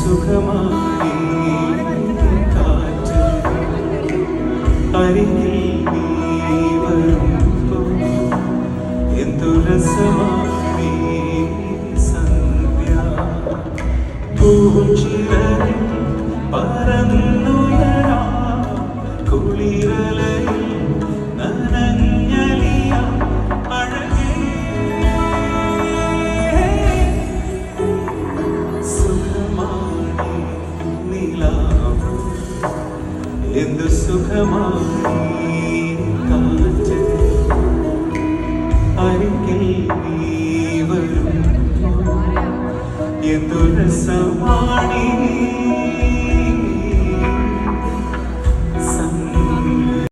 സുഖമായി കാറ്റ് അരികിൽ നീ വരുമ്പോ എന്തു രസമായി സന്ധ്യ പൂഞ്ചിലറി എന്തു സുഖമായി കാറ്റ് അരികിൽ നീ വരുമ്പോൾ എന്തു രസമാണീ